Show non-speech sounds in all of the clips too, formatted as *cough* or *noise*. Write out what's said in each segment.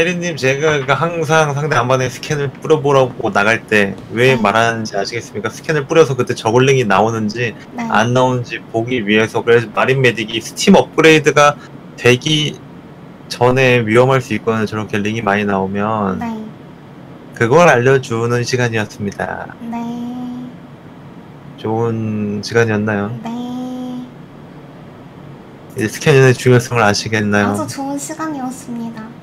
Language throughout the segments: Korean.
혜리님 제가 그 항상 상대 안반에 스캔을 뿌려보라고 나갈 때 왜 네. 말하는지 아시겠습니까? 스캔을 뿌려서 그때 저글링이 나오는지 네. 안 나오는지 보기 위해서 그래서 마린 메딕이 스팀 업그레이드가 되기 전에 위험할 수 있거든요. 저렇게 링이 많이 나오면 네. 그걸 알려주는 시간이었습니다. 네. 좋은 시간이었나요? 네. 이제 스캐닝의 중요성을 아시겠나요? 아주 좋은 시간이었습니다.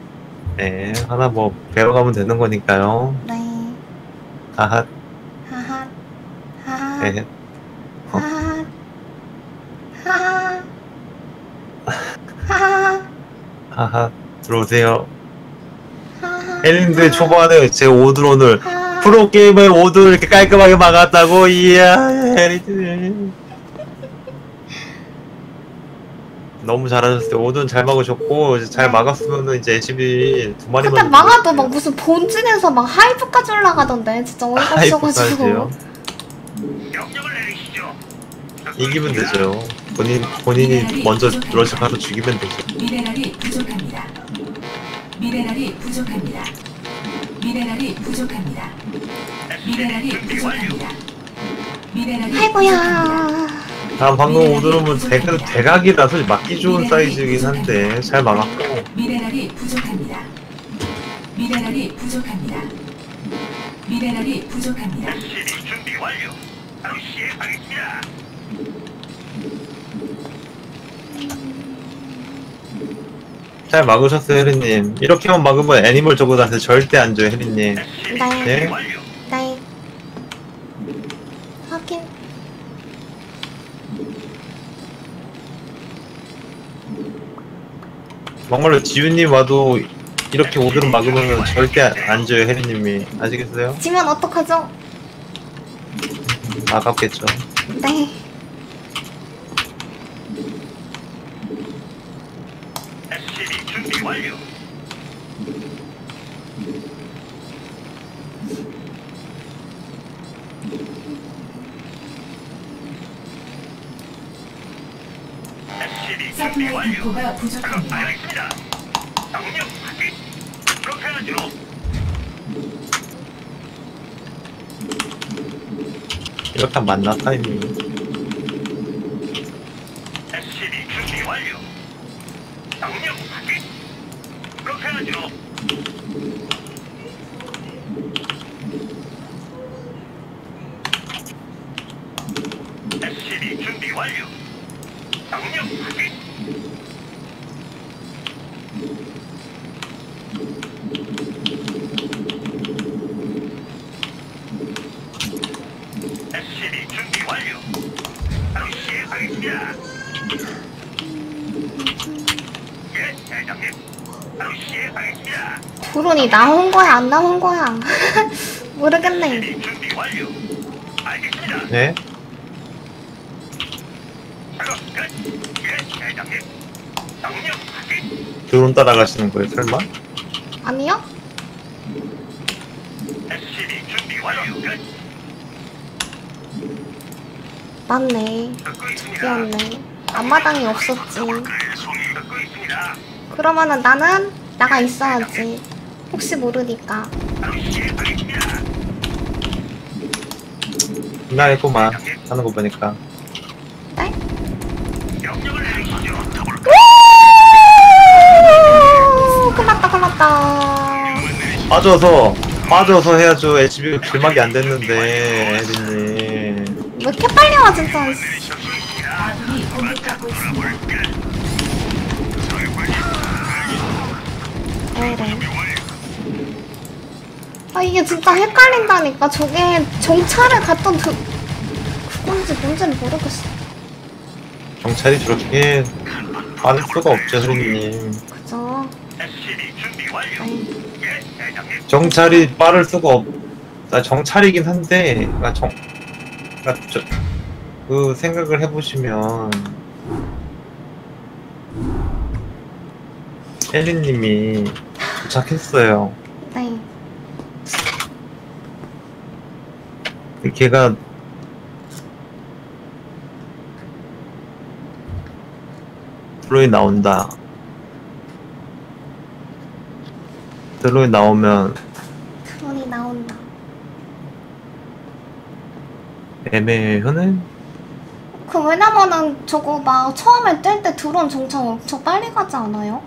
네, 하나 뭐 배워가면 되는 거니까요. 네. 하하, 하하. 하하. 네. 어. 하하. 하하. 하하. 하하, 들어오세요. 헬린들 초반에 제 오드론을 하하. 프로게임의 오드 이렇게 깔끔하게 막았다고, 이야, 헬린들. 너무 잘하셨어요. 오드는 잘 막으셨고, 이제 잘 네. 막았으면은 이제 SB 두 마리만. 그때 막아도 막 무슨 본진에서 막 하이브까지 올라가던데 진짜 어이가 없어가지고. 이기면 되죠. 본인, 본인이 먼저 러시 가서 죽이면 되죠. 미네랄이 부족합니다. 미네랄이 부족합니다. 미네랄이 부족합니다. 미네랄이 부족합니다. 미네랄이 부족합니다. 아이고야 아, 방금 오드론은 대각, 대각이라서 막기 좋은 사이즈이긴 한데, 잘 막았고. 미네랄이 부족합니다. 미네랄이 부족합니다. 미네랄이 부족합니다. 준비 완료. 바로 시행하겠습니다. 잘 막으셨어요, 혜리님. 이렇게만 막으면 애니멀 저그한테 절대 안 줘요, 혜리님. 네. 네. 완료. 정말로 지윤님 와도 이렇게 오드론 막으면 절대 안 줘요, 혜리님이. 아시겠어요? 지면 어떡하죠? 아깝겠죠. 네 SCB 준비 완료. SCB 준비 서플라이. 디포가 작업 부족합니다. 알겠습니다. 명령 확인. 그렇게 하죠. 이렇게 타이밍. SCB 준비 완료. 명령 확인. 그렇게 하죠. 드론이 나온 거야 안 나온 거야? *laughs* 모르겠네. 네? 예. 드론 따라가시는 거예요, 설마? 아니요? 맞네. 귀엽네. 앞마당이 없었지 그. 그러면은 나는 나가 있어야지 혹시 모르니까 시행하겠습니다. 끝나겠구만. 하는 거 보니까. 네? 끝났다 끝났다 빠져서, 빠져서 해야죠. HB가 길막이 안 됐는데, 혜리님. 왜 이렇게 빨리 와 진짜 아 이게 진짜 헷갈린다니까 저게 정찰을 갔던 그 그건지 뭔지는 모르겠어 경찰이 저렇게 빠질 수가 없죠, 혜리님. 그죠. 정찰이 빠를 수가 없, 아, 정찰이긴 한데, 아, 정, 아, 저, 그 생각을 해보시면, 혜리님이 도착했어요. 네. 그 걔가 프로이 나온다. 드론이 나오면 드론이 나온다. 애매해요네? 그 왜냐면은 저거 막 처음에 뜰 때 드론 정착 엄청 빨리 가지 않아요?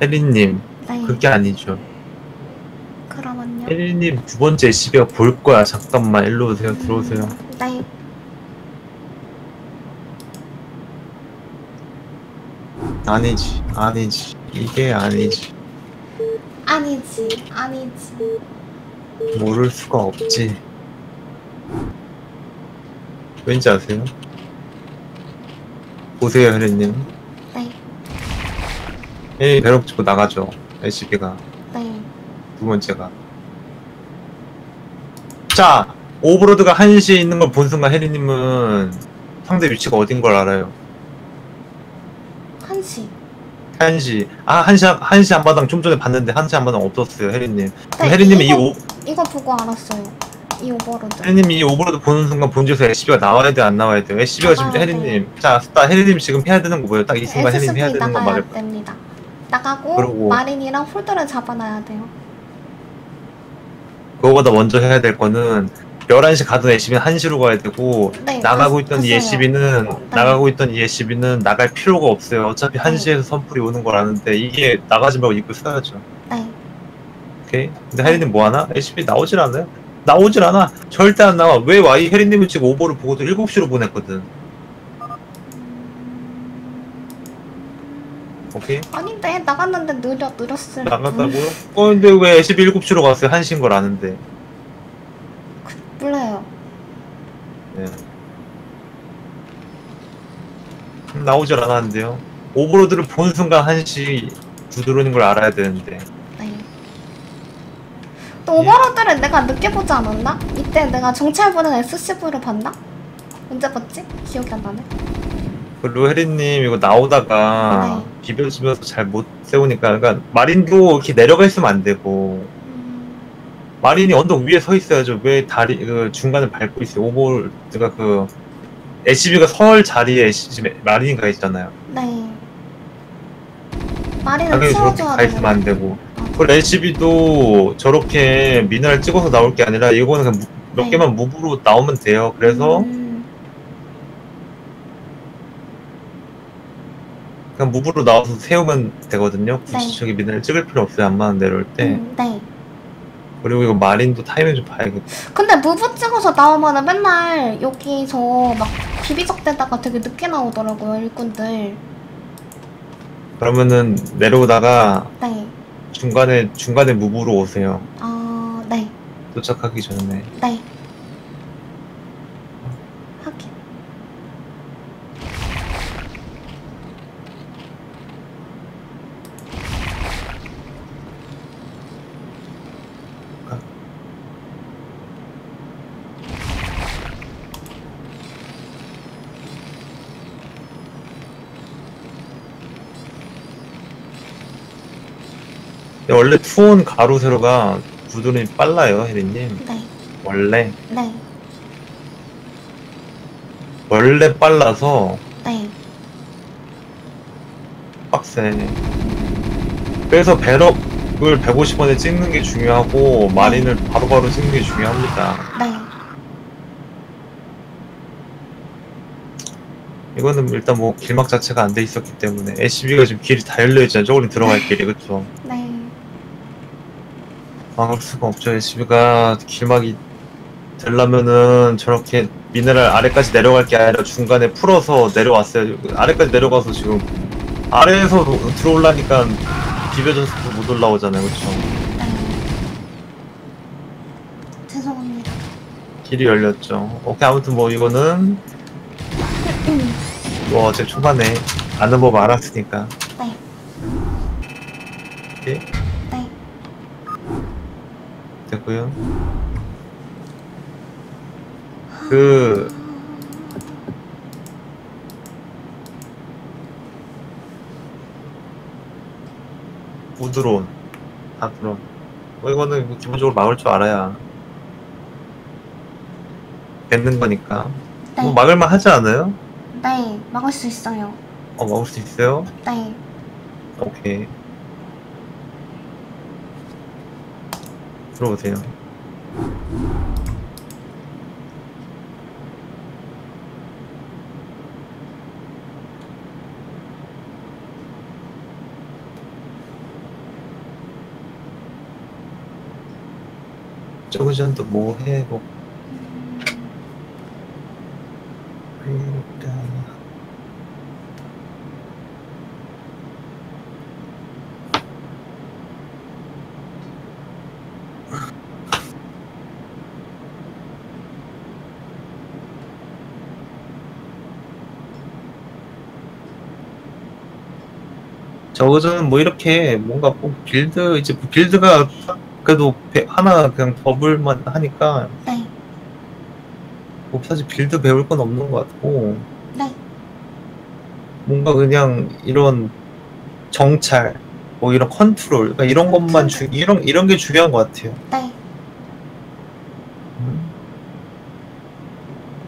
혜리님 네. 그게 아니죠 그러면요. 혜리님 두 번째 SCB가 볼 거야 잠깐만 일로 오세요 들어오세요 네. 아니지 아니지 이게 아니지 아니지, 아니지. 모를 수가 없지 왠지 아세요? 보세요 혜리님 네, 혜리 배럭 찍고 나가죠. SCB가. 네. 두 번째가. 자 오브로드가 한시에 있는 걸 본 순간 혜리님은 상대 위치가 어딘 걸 알아요? 한시. 한시. 아 한시 한- 한시 한바당 좀 전에 봤는데 한시 한바당 없었어요 혜리님. 그럼 네, 혜리님은 이 이거, 오, 이거 보고 알았어요. 이 오버로드. 혜리님이 이 오브로드 보는 순간 본지에서 SCB가 나와야 돼안 나와야 돼요? SCB가 지금 나가야 혜리님. 자딱 혜리님 지금 해야 되는 거 뭐예요? 딱 이 순간 혜리님 해야 되는 거 나가야 말해봐. 됩니다. 나가고 그러고- 마린이랑 홀더를 잡아놔야 돼요. 그거보다 먼저 해야 될 거는 11시 가던 SCB는 1시로 가야 되고 네, 나가고 갔- 있던 이 갔어요. SCB는 나가고 있던 이 SCB는 나갈 필요가 없어요. 어차피 네. 1시에서 선풀이 오는 걸 아는데 이게 나가지 말고 입고 써야죠. 네. 오케이? 근데 혜리님 뭐 하나? SCB 나오질 않아요? 나오질 않아. 절대 안 나와. 왜 와? 이 혜리님은 지금 오버를 보고도 7시로 보냈거든. 오케이? 아닌데 나갔는데 느려 느렸을 나갔다고요? 어, 근데 왜 SCB 7시로 갔어요? 1시인 걸 아는데. 몰라요. 네. 나오질 않았는데요. 오버로드를 본 순간 1시 두드러는 걸 알아야 되는데. 네. 또 오버로드를 내가 늦게 보지 않았나? 이때 내가 정찰 보는 SCV로 봤나? 언제 봤지? 기억이 안 나네. 그리고 혜리님 이거 나오다가 네. 비벼지면서 잘 못 세우니까 그러니까 마린도 이렇게 내려가 있으면 안 되고 음, 마린이 언덕 위에 서 있어야죠. 왜 다리 그 중간을 밟고 있어요? 오버가 그 SCB가 설 자리에 SCB 마린이 가 있잖아요. 네. 마린을 당연히 저렇게 가 있으면 안. 되고. 그리고 LCB도 저렇게 미네랄 찍어서 나올 게 아니라 이거는 그냥 무- 몇 네. 개만 무브로 나오면 돼요. 그래서 음, 그냥 무브로 나와서 세우면 되거든요. 굳이 네. 저기 미네랄 찍을 필요 없어요. 안만 내려올 때. 음, 네. 그리고 이거 마린도 타이밍 좀 봐야겠다. 근데 무브 찍어서 나오면은 맨날 여기서 막 비비적대다가 되게 늦게 나오더라고요 일꾼들. 그러면은 내려오다가 네. 중간에 중간에 무브로 오세요. 아, 네. 도착하기 전에. 네. 하긴. 근데 원래 투온 가로 세로가 구도는 빨라요, 혜리님. 네. 원래 네. 원래 빨라서 네. 빡세. 그래서 배럭을 150원에 찍는 게 중요하고 마린을 바로바로 찍는 게 중요합니다. 네. 이거는 일단 뭐 길막 자체가 안 돼 있었기 때문에 SCB가 지금 길이 다 열려 있잖아요. 저걸로 들어갈 길이 그쵸? 네. 막을 수가 없죠. SCB가 길막이 되려면은 저렇게 미네랄 아래까지 내려갈 게 아니라 중간에 풀어서 내려왔어요. 아래까지 내려가서 지금 아래에서 도- 들어올라니까 비벼져서 못 올라오잖아요. 그쵸? 네. 죄송합니다. 길이 열렸죠. 오케이 아무튼 뭐 이거는 *laughs* 뭐 어제 초반에 아는 법 알았으니까 네. 오케이 네. 됐고요. 그 우드론 다 드론. 뭐 이거는 뭐 기본적으로 막을 줄 알아야 되는 거니까. 네. 뭐 막을만 하지 않아요? 네. 막을 수 있어요. 어 막을 수 있어요? 네. 오케이. 들어오세요. 저그전도 뭐 해? 뭐그러니까 저거는 뭐 이렇게 뭔가 꼭 빌드 이제 뭐 빌드가 그래도 배- 하나 그냥 버블만 하니까 네. 뭐 사실 빌드 배울 건 없는 것 같고 네. 뭔가 그냥 이런 정찰 뭐 이런 컨트롤 그러니까 이런 것만 주 이런 이런 게 중요한 것 같아요. 네.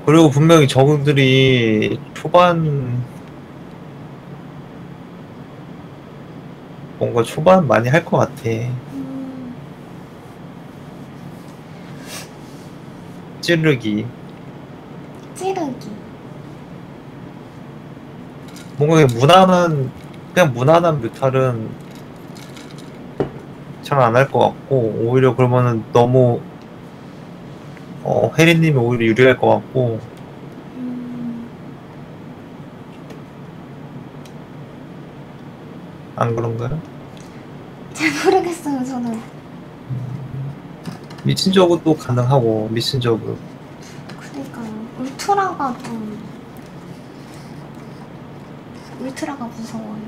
그리고 분명히 저분들이 초반 뭔가 초반 많이 할 것 같아. 음, 찌르기 찌르기. 뭔가 그냥 무난한 그냥 무난한 뮤탈은 잘 안 할 것 같고 오히려 그러면은 너무 어 혜리님이 오히려 유리할 것 같고 음, 안 그런가요? 잘 모르겠어요, 저는. 미친적으로 가능하고 미친적으로 그니까요. 울트라가 좀. 울트라가 무서워요.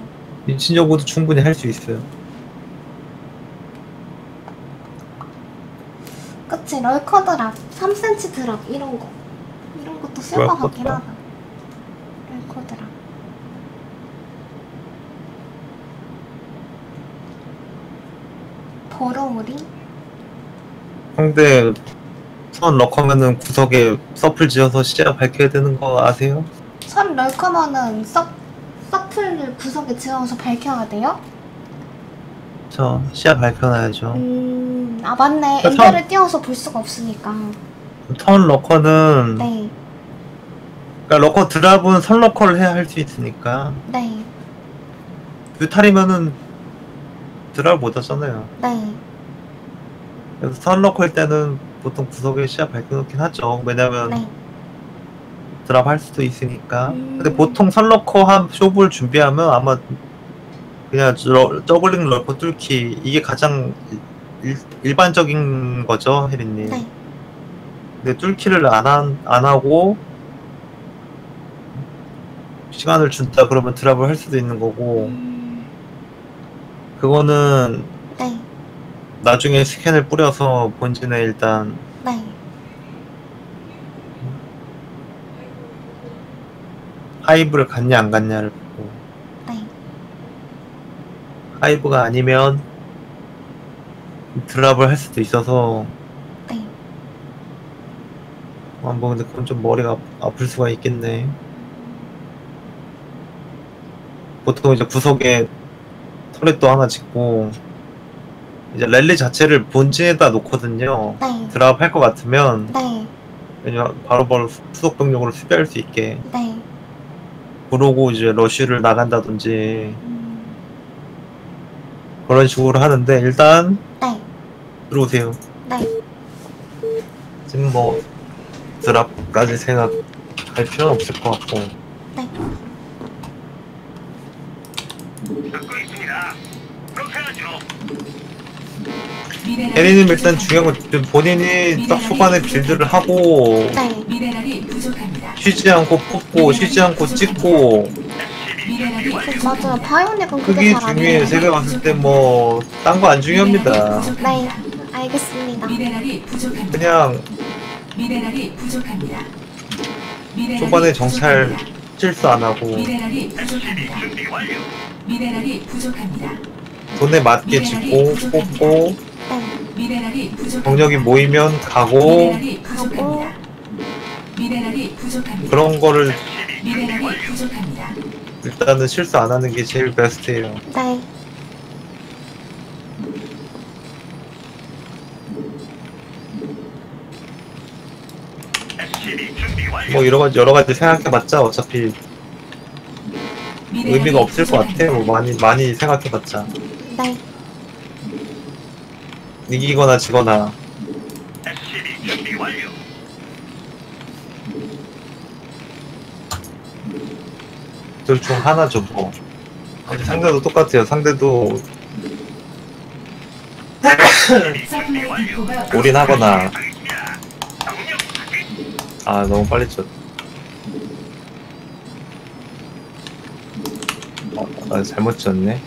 미친적으로도 충분히 할 수 있어요. 그치, 럴커 드랍, 3cm 드랍, 이런 거. 이런 것도 쓸 것 같긴? 하다. 럴커 드랍. 버러우리? 상대 선 럭하면은 구석에 서플 지어서 시야 밝혀야 되는 거 아세요? 선 럴커면은 서, 서플을 구석에 지어서 밝혀야 돼요? 저 시야 밝혀놔야죠. 음, 아 맞네. 그 선- 엔더를 띄워서 볼 수가 없으니까. 턴 럭커는 네, 그러니까 럭커 드랍은 선 럭커를 해야 할 수 있으니까 네, 뮤탈이면은 드랍 못 하잖아요. 네. 그래서 선 럭커일 때는 보통 구석에 시야 밝혀놓긴 하죠. 왜냐면 네. 드랍 할 수도 있으니까. 음. 근데 보통 선 럭커 한 쇼볼 준비하면 아마 그냥 러, 저글링 럭커 뚫기 이게 가장 일, 일반적인 거죠, 혜리님. 네. 근데 뚫기를 안, 한, 안 하고 시간을 준다 그러면 드랍을 할 수도 있는 거고 음, 그거는 네, 나중에 스캔을 뿌려서 본진에 일단 네. 하이브를 갔냐 안 갔냐를 보고 네. 하이브가 아니면 드랍을 할 수도 있어서 네. 아, 뭐 근데 그건 좀 머리가 아- 아플 수가 있겠네. 보통 이제 구석에 터렛도 하나 짓고 이제 랠리 자체를 본진에다 놓거든요. 네. 드랍 할 것 같으면 네. 왜냐면 바로바로 수속 병력으로 수비할 수 있게 네. 그러고 이제 러쉬를 나간다든지 음, 그런 식으로 하는데 일단 네. 들어오세요. 네. 지금 뭐 드랍까지 생각할 필요는 없을 것 같고 있습니다. 그렇게 하죠. 혜리님 일단. 중요한 건 본인이 딱 초반에 빌드를 하고 네. 미네랄이 부족합니다. 쉬지 않고 뽑고 쉬지 않고 찍고 미네랄이 그. 맞아요. 바이오닉은 그게 그게 잘안 중요해요. 돼요. 제가 봤을 때 뭐 딴 거 안 중요합니다. 네. 알겠습니다. 미네랄이 부족합니다. 그냥 미네랄이 부족합니다. 미네랄이 초반에 정찰 부족합니다. 실수 안 하고 미네랄이 부족합니다. 미네랄이 부족합니다. 돈에 맞게 짓고 뽑고 병력이 모이면 가고 그런 거를 일단은 실수 안 하는 게 제일 베스트예요. 네. 뭐 여러 가지 여러 가지 생각해봤자 어차피 의미가 없을 것 같아. 뭐 많이 많이 생각해봤자. 네. 이기거나 지거나 SCB 준비 완료. 둘 중 하나죠 뭐. 근데 상대도 똑같아요. 상대도 올인하거나. 아 너무 빨리 쳤. 어, 아, 잘못 쳤네.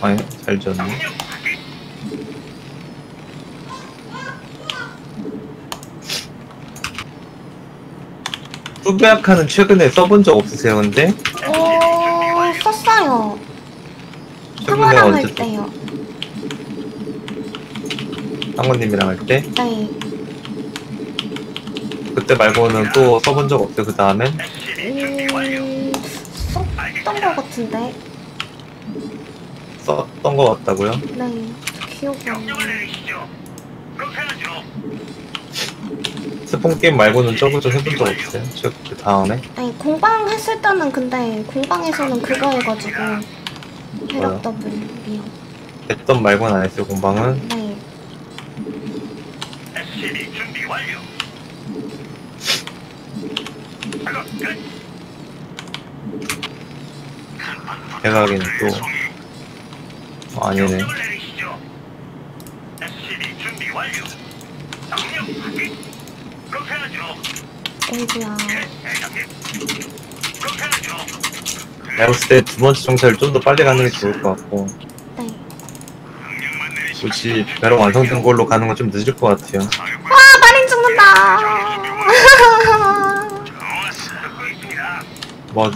아니 잘 확인. 뚜베아카는 최근에 써본 적 없으세요? 근데 어, 썼어요. 최근에 상어랑 할 언제 때요. 상호님이랑 할 때 네. 그때 말고는 또 써본 적 없어요. 그 다음엔. 음, 썼던 것 같은데. 썼던 것 같다고요? 네. 기억이 안 나요. 스폰 게임 말고는 저거 좀 해본 적 없어요. 저- 그 다음에 아니, 공방 했을 때는 근데 공방에서는 그거 해가지고. 해력 더블이요. 했던 말고는 안 했어요. 공방은 네. SCB 준비 완료. 작업 끝. 대각에는 또 어, 아니네. 어이구야. 내가 봤을 때 두 번째 정찰을 좀 더 빨리 가는 게 좋을 것 같고 네. 굳이 배로 완성된 걸로 가는 건 좀 늦을 것 같아요. 아, 마린 죽는다! 있습니다. 뭐.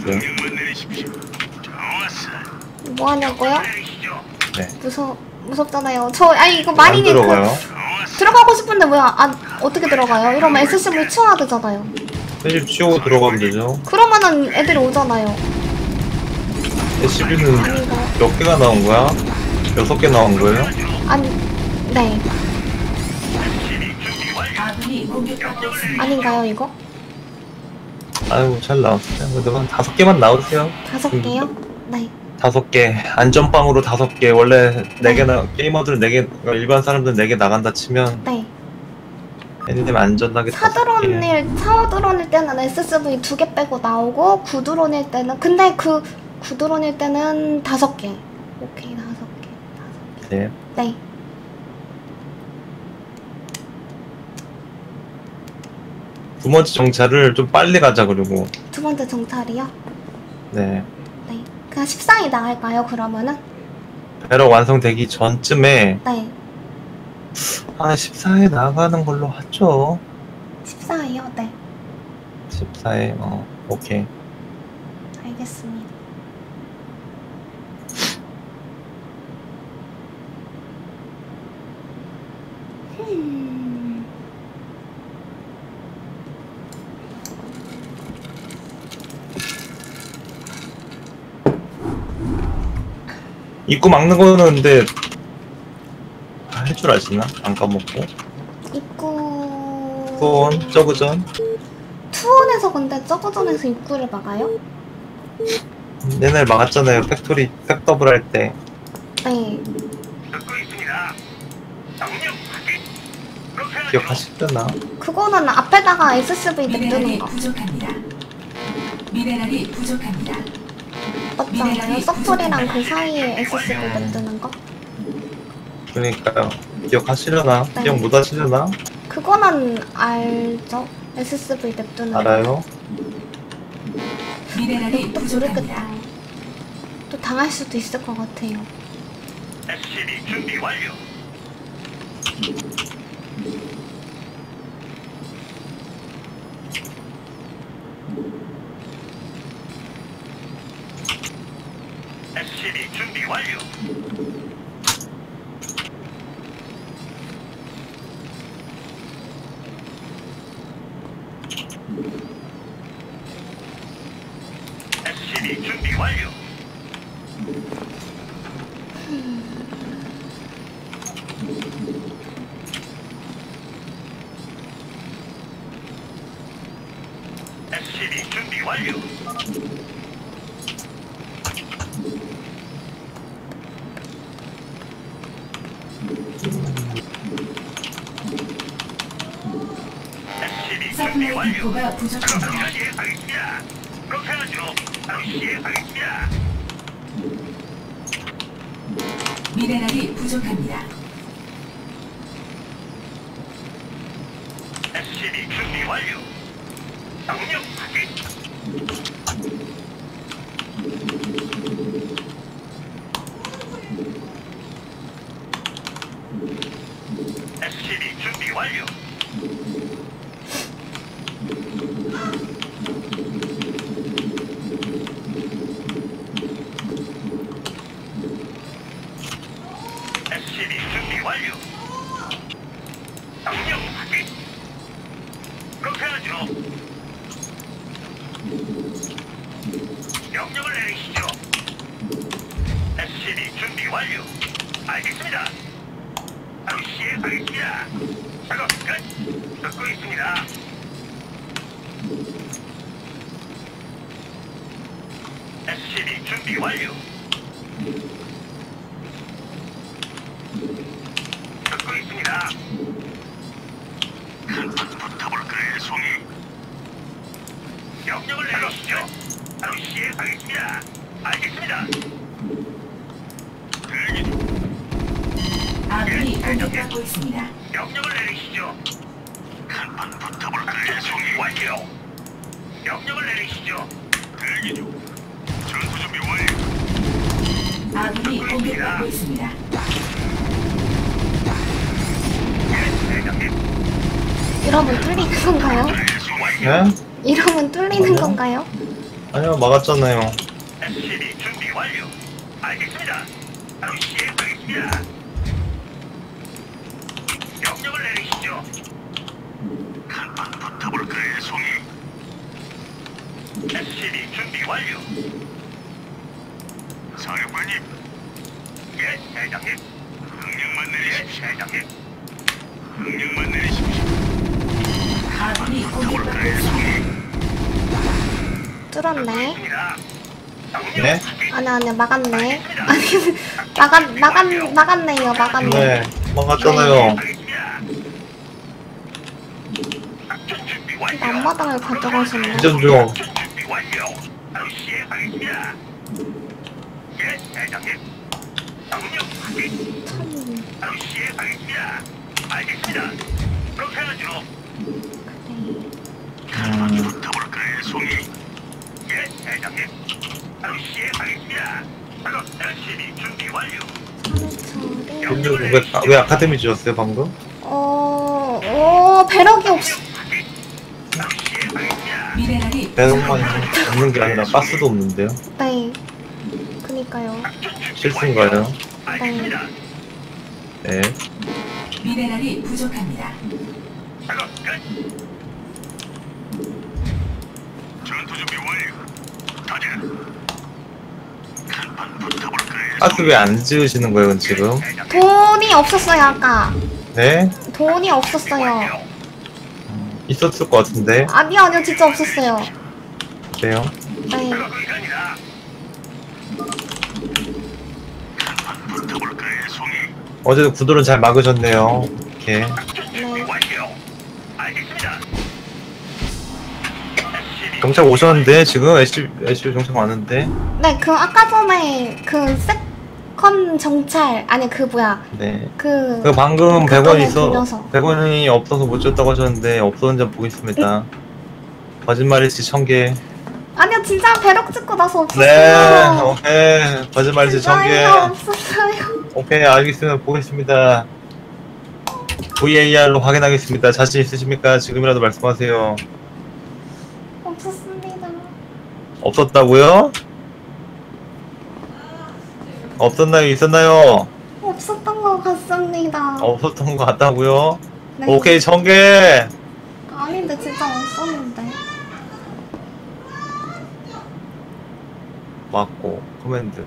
뭐 하냐고요? 네. 무서, 무섭잖아요. 저, 아니, 이거 안 마린이 그, 들어가요. 좋았어. 들어가고 싶은데 뭐야? 안, 어떻게 들어가요? 이러면 SCV 치워야 되잖아요. 편집 치우고 들어가면 되죠. 그러면은 애들이 오잖아요. 아닌가? 몇 개가 나온 거야? 여섯 개 나온 거예요? 아니, 네. 아닌가요, 이거? 아이고 잘 나왔어요. 한 다섯 개만 나오세요. 다섯 개요? 네. 다섯 개 안전빵으로 다섯 개 원래 네 개나 게이머들 네개 일반 사람들 네개 나간다 치면 네. 애니님 안전하게. 사드론일, 사드론일 때는 SSV 두 개 빼고 나오고, 구드론일 때는, 근데 그, 구드론일 때는 다섯 개. 오케이, 다섯 개. 다섯 개. 네. 네. 두 번째 정찰을 좀 빨리 가자 그리고 두 번째 정찰이요? 네 네. 그냥 14일 나갈까요, 그러면은? 배럭 완성되기 전쯤에 네. 한 14에 나가는 걸로 하죠. 14일요? 네. 14에 어 오케이. 알겠습니다. 음. 입구 막는 거는 근데 할 줄 아시나? 안 까먹고 입구 소원 저그전 투원에서 근데 저거전에서 입구를 막아요? 옛날 막았잖아요. 팩토리 팩더블 할 때. 네. 기억하시려나? 그거는 앞에다가 SSV 냅두는 미네랄이 거 부족합니다. 미네랄이 부족합니다. 맞잖아요. 서플이랑 그 사이에 SSV 냅두는 거. 그러니까요. 기억하시려나? 네. 기억 못 하시려나? 그거는 알죠? SSV 냅두는 거. 알아요? 미네랄이 또. 모르겠다. 또 당할 수도 있을 것 같아요. SCB 준비 완료. SCB 준비 완 디포가 바로 부족합니다. 미네랄이 부족합니다. SCB 준비 완료. 명령 확인. SCB 준비 완료. 듣고 있습니다. 한판 붙어볼까요, 송이? 명령을 내리시죠. 바로 시행하겠습니다. 알겠습니다. 대기 중. 아군이 공격받고 있습니다. 명령을 내리시죠. 한판 붙어볼까요, 송이? 완료. 명령을 내리시죠. 대기 중. 전투 준비 완료. 아군이 공격받고 있습니다. 예, 대장님. 이러면 뚫리는 건가요? 완료. 네? 이러면 뚫리는 아니요. 건가요? 아니요 막았잖아요 SCB 준비 완료. 알겠습니다. 바로 시행하겠습니다. 명령을 내리시죠. 한판 붙어볼까요, 송이? SCB 준비 완료. 사령관님. 예, 대장님. 명령만 내리십시오. 예, 대장님. 명령만 내리십시오. 뚫었네. 네? 아니 아니 막았네. 아니 *laughs* 막았 막았 막았네요 막았네. 네 막았잖아요. 참 바로 시행하겠습니다. 알겠습니다. 그렇 붙어볼까요, 송이? 예, 대장님. 바로 시행하겠습니다. 바로 열심히 준비 완료. 사례처리. 근데 왜, 아- 왜 아카데미 지었어요 방금? 어, 어 배럭이 없. 확인. 바로 시행하겠습니다. 미네랄이 배송만 부족합니다. 없는 게 아니라 가스도 없는데요 네. 그니까요. 실수인가요? 알겠습니다. 네 미네랄이 부족합니다. 작업 끝. 준비 완료. 가자. 한판 붙어볼까요? 가스 왜안 지으시는 거예요 지금? 돈이 없었어요 아까. 네? 돈이 없었어요. 있었을 것 같은데 아니요 아니요 진짜 없었어요. 그래요? 네. 붙어볼까요, 송이? 어제도 구도를 잘 막으셨네요 이렇게 작 경찰 오셨는데 지금 애쉬 애쉬 경찰 왔는데. 네, 그 아까 전에 그 세컨 정찰 아니 그 뭐야. 네. 그 그 방금 그거에 100원 있어. 돌려서. 100원이 없어서 못 줬다고 하셨는데 없었는지 한번 보겠습니다. 거짓말일지 천개. 아니요 진짜 배럭 찍고 나서 없었어요. 네 오케이. 거짓말일지 천개. 진짜요 없었어요. 오케이 알겠습니다. 보겠습니다. VAR로 확인하겠습니다. 자신 있으십니까? 지금이라도 말씀하세요 없었습니다. 없었다고요? 없었나요 있었나요? 없었던 것 같습니다. 없었던 것 같다고요? 네. 오케이 천개 아닌데 진짜 없었는데. 맞고 커맨드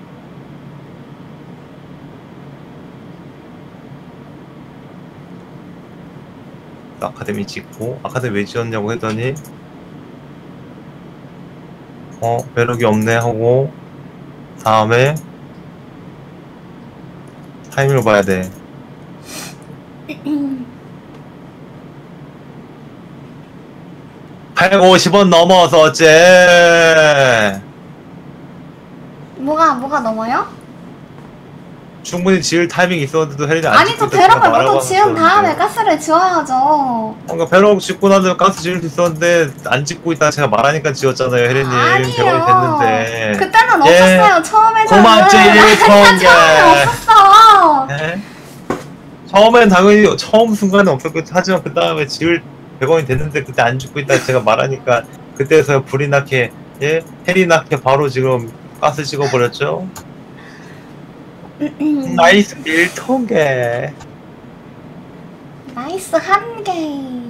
아카데미 찍고 아카데미 왜 지었냐고 했더니 어 배럭이 없네 하고 다음에 타이밍을 봐야 돼. *clears throat* 150원 넘어서 어째 뭐가 뭐가 넘어요? 충분히 지을 타이밍이 있었는데도 혜린이 안 아니 짓고 저 있다 제가 배럭을 말하고 먼저 지은 다음에 있었는데. 가스를 지워야죠. 뭔가 배럭 짓고 나서 가스 지을 수 있었는데 안 짓고 있다 제가 말하니까 지었잖아요 혜린이. 배럭이 됐는데 그때는 예. 없었어요. 처음에는. 고맙지, 아니, 일통계. 처음에 *laughs* 없었어. 네? 처음엔 당연히 처음 순간에 없었고 하지만 그 다음에 지을 100원이 됐는데 그때 안 죽고 있다 제가 말하니까 그때서 불이 나게 예 헬이 나게 바로 지금 가스 찍어버렸죠 나이스 1통계 나이스 한 개.